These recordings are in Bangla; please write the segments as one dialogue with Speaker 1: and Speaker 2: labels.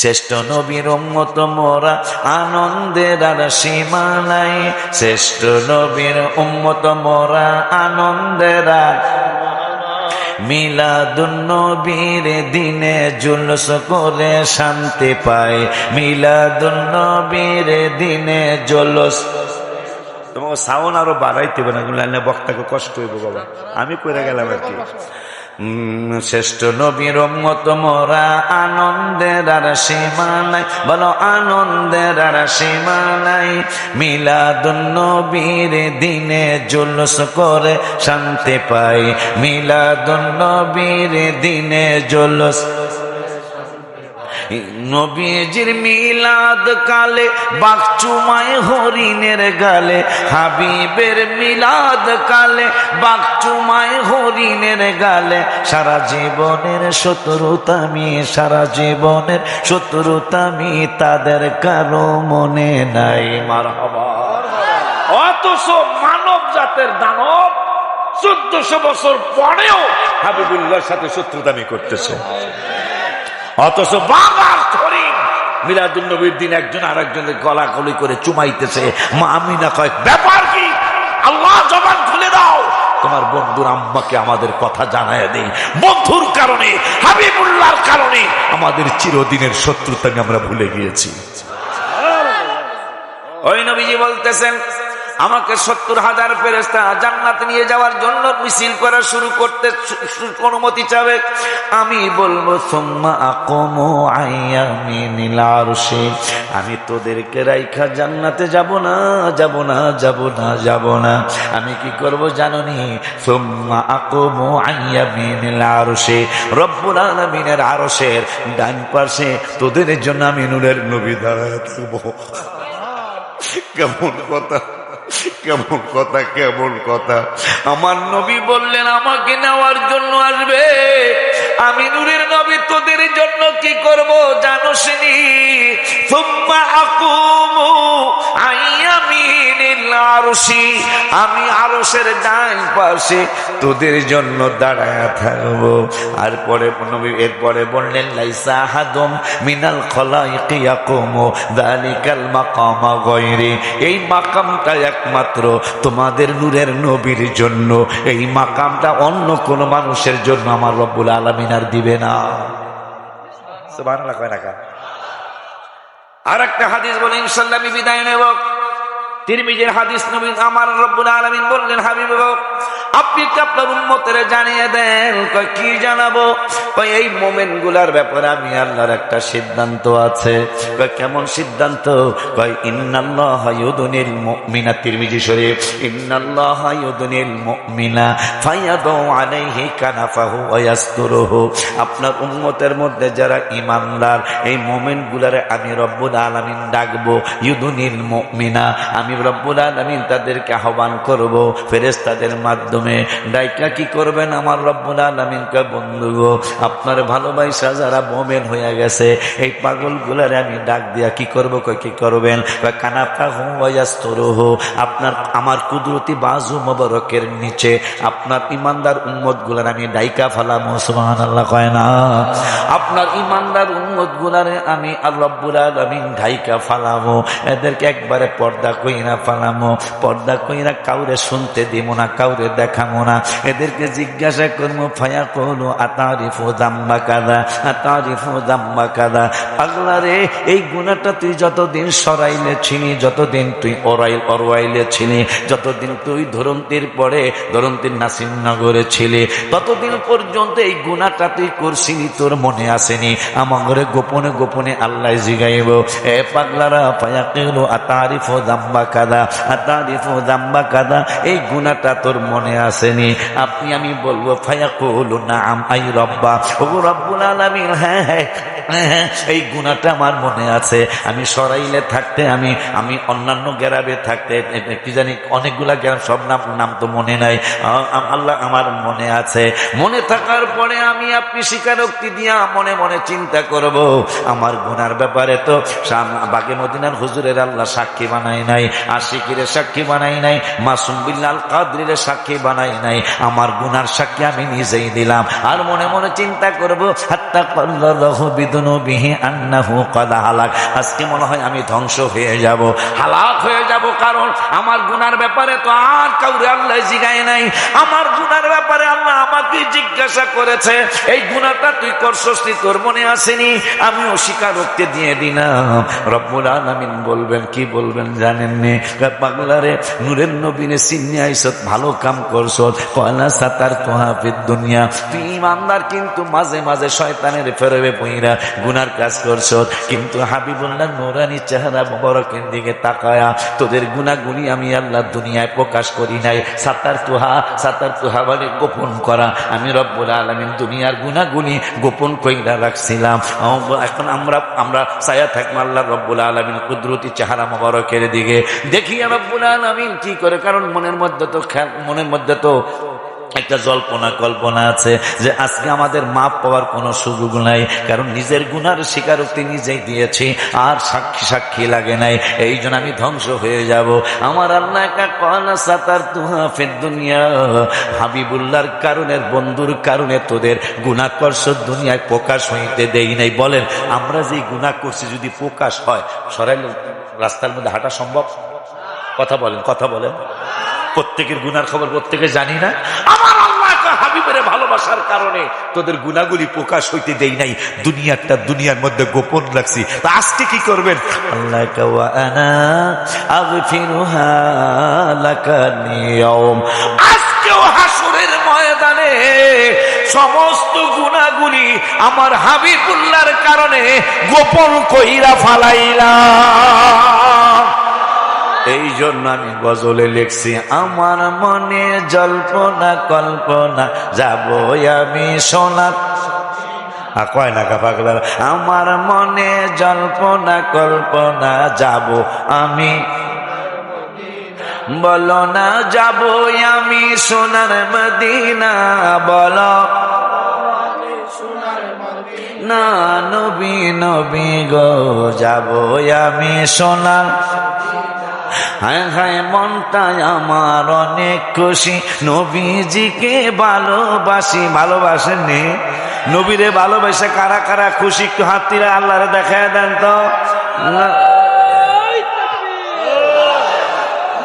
Speaker 1: শ্রেষ্ঠ নবীর উম্মত মোরা আনন্দের আর সীমা নাই। শ্রেষ্ঠ নবীর উম্মত মোরা আনন্দের আর মিলাদুন্নবীর দিনে জুলস করে শান্তি পায়। মিলাদুন্নবীর দিনে জুলস তোমাকে সাউন আরও বাড়াইতে হবে না বক্তাকে কষ্ট হইব বাবা। আমি করে গেলাম আর কি। শ্রেষ্ঠ নবীর মত মোরা আনন্দের আর সীমা নাই। বলো, আনন্দের আর সীমা নাই। মিলাদুন নবীর দিনে জুলুস করে শান্তি পাই। মিলাদুন নবীর দিনে জুলুস নবীজির মিলাদ কালে বাকচুমায় হরিণের গালে, হাবিবের মিলাদ কালে বাকচুমায় হরিণের গালে। সারা জীবনের শত্রুতামি সারা জীবনের শত্রুতামি তাদের কারও মনে নাই মার
Speaker 2: অথচ মানব জাতের দানব চোদ্দশো বছর পরেও হাবিবুল্লাহর সাথে শত্রুতামি করতেছে। অথচ বাবার হরিণ মিলাদুল নবীর দিন একজন আর একজনের গলা গলি করে চুমাইতেছে। মা আমি না কয় ব্যাপার কি? আল্লাহ জবান খুলে দাও। তোমার বন্ধুর আম্মাকে আমাদের কথা জানায় দেই। বন্ধুর কারণে হাবিবুল্লাহর কারণে আমাদের চিরদিনের শত্রুতামি আমরা ভুলে গিয়েছি।
Speaker 1: ওই নবীজি বলতেছেন আমাকে সত্তর হাজার ফেরেস্তা জান্নাত নিয়ে যাওয়ার জন্য মিছিল করা শুরু করতে অনুমতি চাবে। আমি বলব, সোম্মা আকমো আইয়ামি নীলারসে আমি তোদেরকে রাইখা জান্নাতে যাব না যাব না যাব না যাব না। আমি কি করব জাননি? সোম্মা আকমো আইয়ামি নীলারসে রব্বুল আলমিনের আরসের ডান পাশে তোদের জন্য আমি নূরের নবী দাঁড়ায় থাকব।
Speaker 2: কেমন কথা? কেমন কথা কেমন কথা?
Speaker 1: আমার নবী বললেন, আমাকে নেওয়ার জন্য আসবে। আমি নূরের নবী, তোদের জন্য কি করব জানো শুনি? সুম্মা আকুমু আইয়ামিনিল আরশি আমি আরশের ডান পাশে তোদের জন্য দাঁড়ায় থাকব। আর পরে নবী এরপরে বললেন, লাইসা হাদম মিনাল খলাইকি ইয়াকুমু যালিকাল মাকামা গায়রি। এই মাকামটা একমাত্র তোমাদের নূরের নবীর জন্য। এই মাকামটা অন্য কোন মানুষের জন্য আমার রব্বুল আলামিন আর দিবে না। সুবহানাল্লাহ, কয় না আর একটা হাদিস বলে ইনশাল্লাহ আমি বিদায় নেব। তিরমিজের হাদিস নবী আমার রব্বুল আলামিন বললেন, হাবিব আপনি কি আপনার উম্মতের জানিয়ে দেন? কয়, কি জানাব? কয়, এই মোমেনগুলার ব্যাপারে আমি আল্লাহর একটা সিদ্ধান্ত আছে। কয়, কেমন সিদ্ধান্ত? কয়, ইন্নাল্লাহ তিরমিজি শরীফ, ইন্নাল্লাহ মুমিনা ফায়াদু আলাইহি কানাফাহু ওয়া ইয়াসতুরুহু। আপনার উম্মতের মধ্যে যারা ইমানদার এই মোমেন গুলারে আমি রব্বুল আলামিন ডাকবো, ইউদুনিল মুমিনা। আমি রব্বুল আলামিন তাদেরকে আহ্বান করব, ফেরেশতাদের মাধ্যমে। ডাইকা কি করবেন আমার রব্বুল আলামিন? কে বন্ধু গো, আপনার ভালোবাসা যারা মোমেন হয়ে গেছে, এই পাগল গুলারে আমি ডাক দিয়া কি করব? কই কি করবেন? কয় কানাফা হু ওয়াস্তুরুহ আপনার, আমার কুদরতি বাজু মোবারকের নিচে, আপনার ইমানদার উম্মতগুলার আমি ডাইকা ফালা ফালাম আল্লাহ কয় না। আপনার ইমানদার উম্মত গুলারে আমি আল্লাহ রব্বুল আলামিন ঢাইকা ফালামো। এদেরকে একবারে পর্দা কইরা ফালামো, পর্দা কইরা কাউরে শুনতে দিব না, কাউরে দেখাবো না। এদেরকে জিজ্ঞাসা করব ফায়া করল আতারিফু জাম্বা কাদা আতারিফু জাম্বা কাদা পাগলা রে, এই গুণাটা তুই যতদিন সরাইলে ছিলি, যতদিন তুই অরাইল অরওয়াইলে ছিলি, যতদিন তুই ধরন্তির পরে ধরন্তির নাসিমনগরে ছিলি, ততদিন পর্যন্ত এই গুণাটা তুই করছিলি, তোর মনে আসেনি। আমার ঘরে গোপনে গোপনে আল্লাহ জিগাইব, এ পাগলারা পায়া কেলো আতারিফ দাম্বা কাদা আর আতারিফ দাম্বা কাদা এই গুণাটা তোর মনে আসেনি। আপনি আমি বলব ফায়া কহলো না আম আই রব্বা। ও রব্বুল আলামিন হ্যাঁ হ্যাঁ হ্যাঁ, হ্যাঁ, এই গুণাটা আমার মনে আছে। আমি সরাইলে থাকতে আমি আমি অন্যান্য গ্যারাবে থাকতে কি জানি অনেকগুলা গ্যারাম সব নাম নাম তো মনে নাই। আল্লাহ আমার মনে আছে। মনে থাকার পরে আমি আপনি স্বীকারোক্তি দিয়া মনে মনে চিন্তা করব। আমার গুনার ব্যাপারে তো বাগে মদিনার হুজুরের আল্লাহ সাক্ষী বানাই নাই। আশিকিরে সাক্ষী বানাই নাই, মাসুম বিল্লাল কাদরিরে সাক্ষী বানাই নাই, আমার গুনার সাক্ষী আমি নিজেই দিলাম। আর মনে মনে চিন্তা করব, হাত্তা কল্লাহু বিদুনুবিহি আন্নাহু কদ হালাক। আজকে মনে হয় আমি ধ্বংস হয়ে যাব, হালাক হয়ে যাব, কারণ আমার গুনার ব্যাপারে তো আর কাউরে আল্লাহ জিগায় নাই। আমার গুনার ব্যাপারে আল্লাহ আমাকে জিজ্ঞাসা করেছে, এই গুনাটা তুই করছস, তুই তোর মনে আসেনি? আমি অস্বীকারোক্তি দিয়ে দিলাম। রব্বুল আলামিন বলবেন, কি বলবেন জানেন নে পাগলারে, নূরের নবীনে সিন্নি আইসত, ভালো কাম করছত কয়লা সাতার তোহাফির দুনিয়া। তুই ইমানদার কিন্তু মাঝে মাঝে শয়তানের ফেরবে বইরা গুনার কাজ করছত কিন্তু হাবিবুল্লাহ নোরানি চেহারা বরকের দিকে তাকায়া, তোদের গুনাগুলি আমি আল্লাহ দুনিয়ায় প্রকাশ করি নাই। সাতার তুহা সাতার তুহা বলে গোপন করা। আমি রব্বুল আলমিন দুনিয়ার গুনাগুলি গোপন কইরা রাখছিলাম। এখন আমরা আমরা ছায়া থাকব আল্লাহ রব্বুল আলমিন কুদরতি চেহারা মোবারকের দিকে। দেখি রব্বুল আমি কি করে? কারণ মনের মধ্যে তো মনের মধ্যে তো একটা জল্পনা কল্পনা আছে যে আজকে আমাদের মাপ পাওয়ার কোনো সুযোগ নাই, কারণ নিজের গুনার স্বীকারোক্তি নিজেই দিয়েছি, আর সাক্ষী সাক্ষী লাগে নাই এই জন্য আমি ধ্বংস হয়ে যাব। আমার আল্লাহ একা তুহাফের দুনিয়া, হাবিবুল্লাহর কারণের বন্ধুর কারণে তোদের গুণা করছ দুনিয়ায় প্রকাশ হইতে দেই নাই। বলেন, আমরা যে গুণা করছি যদি প্রকাশ হয়, সরাইল রাস্তার মধ্যে হাঁটা সম্ভব? কথা বলেন কথা বলেন। প্রত্যেকের গুনার খবর প্রত্যেকে জানি না। আমার হাবিবের ভালোবাসার কারণে তোদের গুনাগুলি প্রকাশ হইতে দেই নাই। দুনিয়াটা দুনিয়ার মধ্যে গোপন রাখছি। তা আজকে কি করবেন? আল্লাহ ময়দানে সমস্ত গুণাগুলি আমার হাবিবুল্লার কারণে গোপন কইরা ফালাইলাম। এই জন্য আমি গজলে লিখছি, আমার মনে জল্পনা, কল্পনা যাব আমি সোনা আর কয় না কা পাগলার, আমার মনে জল্পনা, কল্পনা, যাব আমি। বলো না যাব আমি সোনার মদিনা। বলো, না, নবী নবী গো যাব আমি সোনার হায় হায় মনটাই আমার অনেক খুশি। নবীজিকে ভালোবাসি ভালোবাসেন নি নবীরে ভালোবাসে কারা কারা খুশি? একটু হাতিরা আল্লাহরে দেখায় দেন তো না।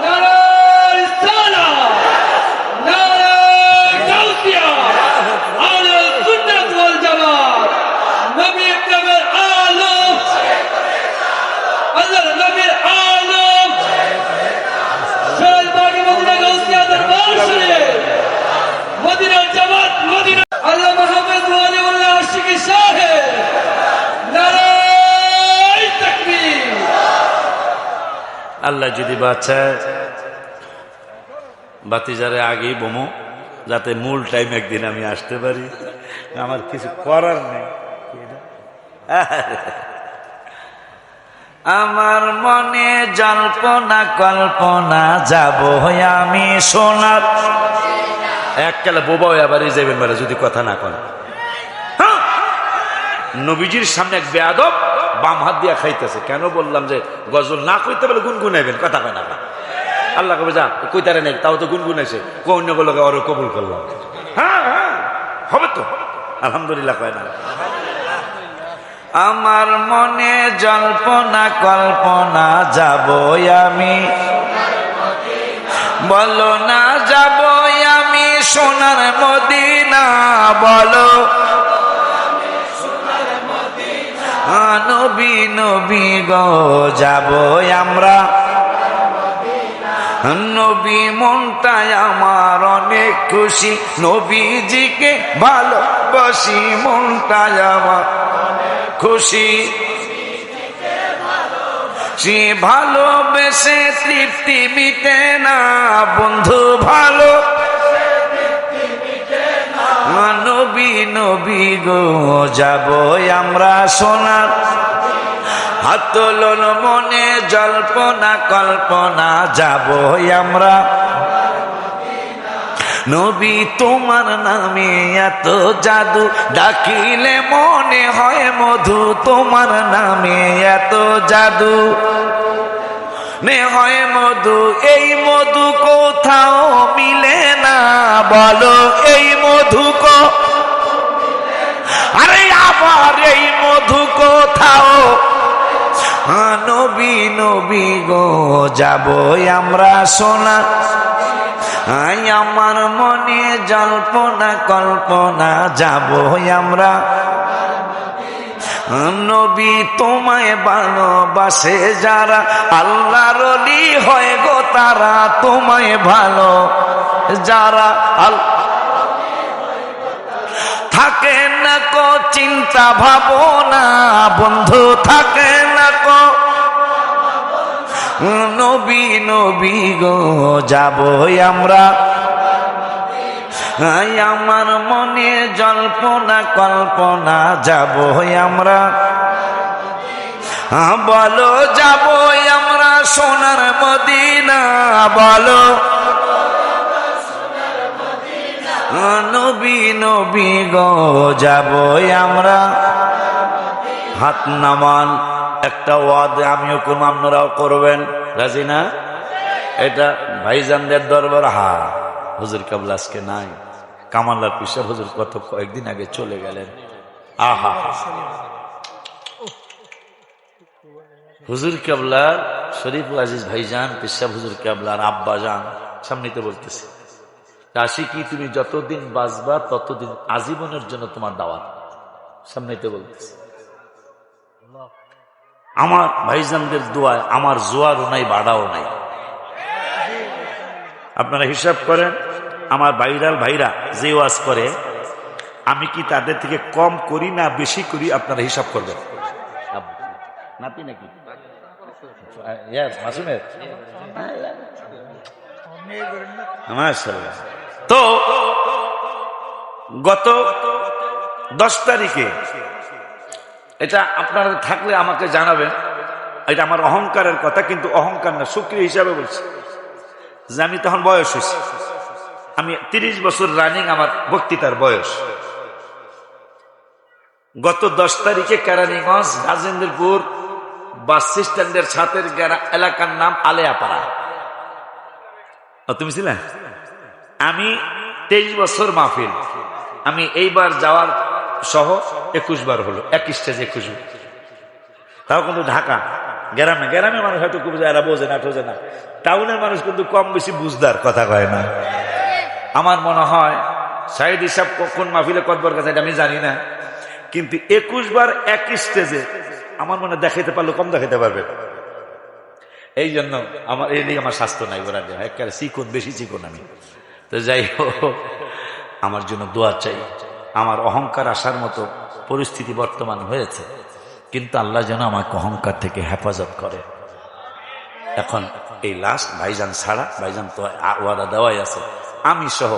Speaker 3: নারায় সালা নারায় গাউসিয়া আলে সুন্নাত ওয়াল জামাত নবী কবর আলম আল্লাহর নবীর আলম শাহবাগি মদিনা গাউসিয়া দরবার শরীফ মদিনা জামাত মদিনা আল্লাহ মাহমুদ ওয়ালিউল্লাহ আশিকি সাহেব নারায় তাকবীর।
Speaker 1: আল্লাহ যদি বাতিজারে আগেই বোমো যাতে মূল টাইম একদিন আমি আসতে পারি। আমার কিছু করার নেই। আমার মনে জল্পনা কল্পনা যাব আমি সোনার এককালে বোবা হয়ে আবার যাবেন মানে যদি কথা না কন। হ্যাঁ? নবীজির সামনে এক বেয়াদব বাম হাত দিয়া খাইতেছে। কেন বললাম যে গজল না কইতে বলে গুনগুনাইবেন? কথা কয় না আল্লাহ কবে যা কইতারে নেই তাও তো গুনগুনাইছে। কোন গুলোকে ওর কবুল করলাম। হ্যাঁ হ্যাঁ হবে তো। আলহামদুলিল্লাহ কয় না। আমার মনে জল্পনা, কল্পনা যাব আমি। বলো না যাব বলো। আ, নবী নবী গো যাব আমরা। নবী আমার অনেক খুশি নবীজিকে ভালোবাসি আমার খুশি। সে ভালোবেসে তৃপ্তি মিটে না বন্ধু ভালো। নবী গো, যাব আমরা সোনার। হাতলন মনে জল্পনা, কল্পনা, যাব আমরা। নবী তোমার নামে এত জাদু, ডাকিলে মনে হয় মধু। তোমার নামে এত জাদু নে হয় মধু। এই মধু কোথাও মিলে না, বলো এই মধু কো আবার এই মধু কোথাও? নবী নবী গো, যাব আমরা সোনা। আই আমার মনে জল্পনা, কল্পনা, যাব আমরা। নবী তোমায় ভালোবাসে যারা, আল্লাহর অলি হয় গো তারা, তোমায় ভালো যারা আল থাকে চিন্তা ভাবনা, বন্ধু থাকে না কো। নবী নবী গো যাব আমরা। আমার মনে জল্পনা, কল্পনা যাব আমরা। বলো যাব আমরা সোনার মদিনা, বলো। নবী নবী গো যাব আমরা। হাত নামান, একটা ওয়াদ আমিও করব, আপনারাও করবেন। রাজি না? এটা ভাইজানদের দরবার, হা। হুজুর কাবলা আজকে নাই। কামাল্লার পিসার হুজুর কত কয়েকদিন আগে চলে গেলেন। আহা। হুজুর কাবলার শরীফুল আজিজ ভাইজান, পিসাব হুজুর কাবলার আব্বা যান সামনেতে বলতেছে। রাশি কি তুমি যতদিন বাঁচবা, ততদিন আজীবনের জন্য তোমার দাওয়াত। সামনেতে বলতেছে। আমার ভাইজানদের দোয়ায় আমার জোয়ারও নাই বাড়াও নাই। আপনারা হিসাব করেন, আমার ভাইরাল ভাইরা যে ওয়াজ করে, আমি কি তাদের থেকে কম করি না বেশি করি, আপনারা হিসাব করবেন। নাতি নাকি? মাসুমের। মাশাআল্লাহ। তো গত দশ তারিখে এটা আপনারা থাকলে আমাকে জানাবেন। এটা আমার অহংকারের কথা, কিন্তু অহংকার না, সুক্রিয় হিসাবে বলছি। যে আমি তখন বয়স হয়েছি। আমি তিরিশ বছর রানিং আমার বক্তৃতার বয়স। গত দশ তারিখে কেরানীগঞ্জ, রাজেন্দ্রপুর বাস স্ট্যান্ডের ছাতের এলাকার নাম আলেয়াপাড়া। তুমি ছিলে? আমি তেইশ বছর মাহফিল। আমি এইবার যাওয়ার সহ একুশ বার হলো, এক স্টেজ একুশ। তাও কিন্তু ঢাকা, গ্রামে গ্রামে মানুষ হয়তো খুব এরা বোঝে না টোঝে না। টাউনের মানুষ কিন্তু কম বেশি বুঝদার, কথা কয় না। আমার মনে হয় সাইড হিসাব কখন মাহফিলে কতবার কথা এটা আমি জানি না। কিন্তু একুশ বার এক স্টেজে আমার মনে দেখাইতে পারলে, কম দেখাইতে পারবে। এই জন্য আমার, এই আমার স্বাস্থ্য নাই ওরা একেবারে চিকন, বেশি চিকন আমি। তো যাই হোক, আমার জন্য দোয়া চাই। আমার অহংকার আসার মতো পরিস্থিতি বর্তমান হয়েছে, কিন্তু আল্লাহ যেন আমাকে অহংকার থেকে হেফাজত করে। এখন এই লাস্ট ভাইজান ছাড়া, ভাইজান তো ওয়াদা দেওয়াই আছে। আমি সহ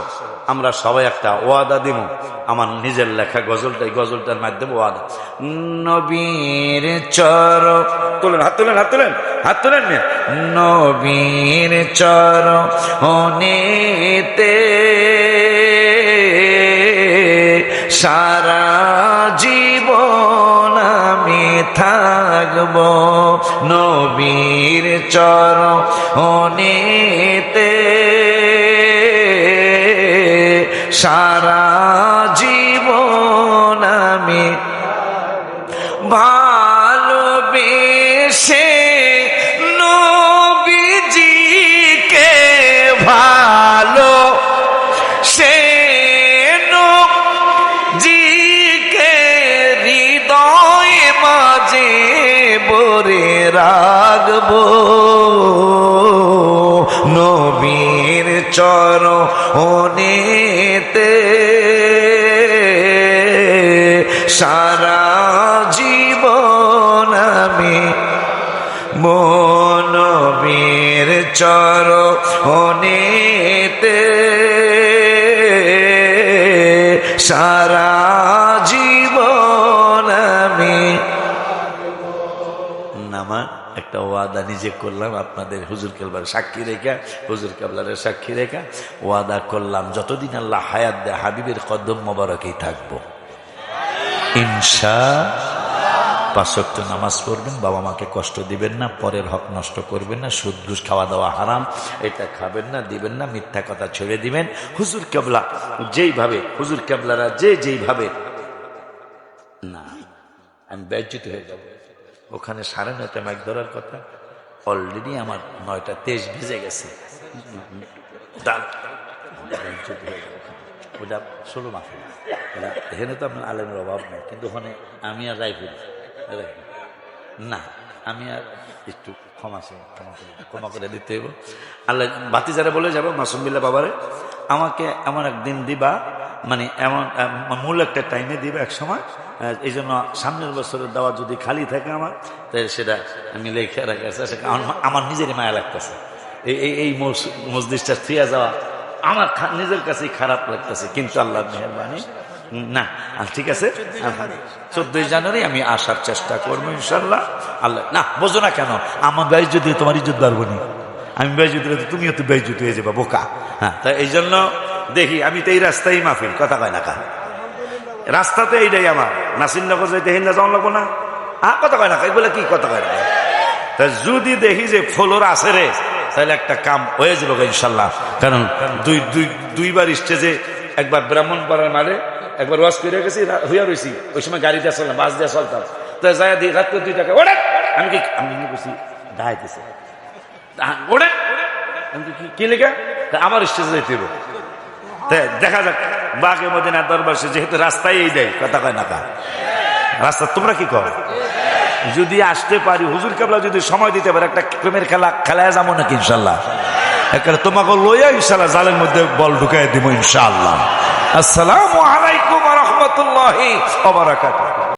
Speaker 1: আমরা সবাই একটা ওয়াদা দিব আমার নিজের লেখা গজলটাই, গজলটার মাধ্যমে ওয়াদা। নবীর চর। তুলেন, হাত তুলেন হাত তুলেন হাত তুলেন নবীর চর হনেতে সারা জীবন আমি থাকব। নবীর চর সারা নবীর চরণেতে সারা জীবন আমি মনবীর চর হনেতে সারা নিজে করলাম, আপনাদের হুজুর কেবলার সাক্ষী রেখা, হুজুর কেবলারের সাক্ষী রেখা। ওয়াদা করলাম, যতদিন আল্লাহ হায়াত দেয়, হাবিবের কদম মোবারকেই থাকব। ইনশা পাঁচ ওয়াক্ত নামাজ পড়বেন, বাবা মাকে কষ্ট দিবেন না, পরের হক নষ্ট করবেন না, সুদ ঘুষ খাওয়া দাওয়া হারাম, এটা খাবেন না, দিবেন না, মিথ্যা কথা ছেড়ে দিবেন। হুজুর কেবলা যেইভাবে, হুজুর কেবলারা যে যেইভাবে। না, আমি ব্যর্জিত হয়ে যাব। ওখানে সাড়ে নয়টা ম্যাক ধরার কথা। অলরেডি আমার নয়টা তেইশ ভেজে গেছে। ওটা ষোলো মাসে এখানে তো আপনার আলেমের অভাব নেই, কিন্তু ওখানে আমি আর রাইফুল। না, আমি আর একটু ক্ষমা ক্ষমা করে ক্ষমা করে দিতে হইব আল্লাহ বাতি যারা বলে যাব মাসুমিল্লা বাবারে, আমাকে এমন একদিন দিবা মানে এমন মূল একটা টাইমে দিবা এক সময় এই জন্য সামনের বছরের দাওয়া যদি খালি থাকে আমার, তাহলে সেটা আমি লেখে রাখা। আছে আমার- আমার নিজেরই মায়া লাগতেছে। এই এই এই মস- মসজিদটা থিয়া যাওয়া আমার নিজের কাছেই খারাপ লাগতেছে, কিন্তু আল্লাহর মেহরবানি না। ঠিক আছে? চোদ্দই জানুয়ারি আমি আসার চেষ্টা করব ইনশাল্লাহ আল্লাহ, না, বোঝো না কেন, আমার ব্যয় যদি তোমার ইজ্জত পারব নি। আমি ব্যয় যদি তুমিও তো যদি হয়ে যাবা, বোকা। হ্যাঁ তাই এই জন্য দেখি, আমি তো এই রাস্তায় মাফিল কথা কয় না কা রাস্তাতে এইটাই আমার। নাসিরনগর যাইতে হিন্দা যাওয়া লাগবো না। হ্যাঁ কথা কয় না, এগুলো কি কথা কয় না? তা যদি দেখি যে ফলোর আছে রে, তাহলে একটা কাম হয়ে যাবে ইনশাল্লাহ। কারণ দুই দুই, দুইবার স্টেজে একবার ব্রাহ্মণ পাড়ার মারে একবার ওয়াজ করে গেছি হইয়া রয়েছি ওই সময় গাড়ি দিয়ে চললাম, বাস দিয়ে চলতাম। তো যাই দিই রাত করে দুই টাকা ওরে আমি কি আমি করছি দাঁড়াইতেছে ওরে আমি কি- লেখা আমার স্টেজে যাইতে হবে তা দেখা যাক। বাঘে মদিনার দরবার সে যেহেতু রাস্তায় এই দেয়, কথা কয় না রাস্তা তোমরা কি কর? যদি আসতে পারি, হুজুর কাবলা যদি সময় দিতে পারে, একটা প্রেমের খেলা খেলায় যাব নাকি ইনশাল্লাহ? তোমাকে লইয়া ইনশাল্লাহ জালের মধ্যে বল ঢুকাই দিব ইনশাআল্লাহ আসসালামু আলাইকুম রহমতুল্লাহ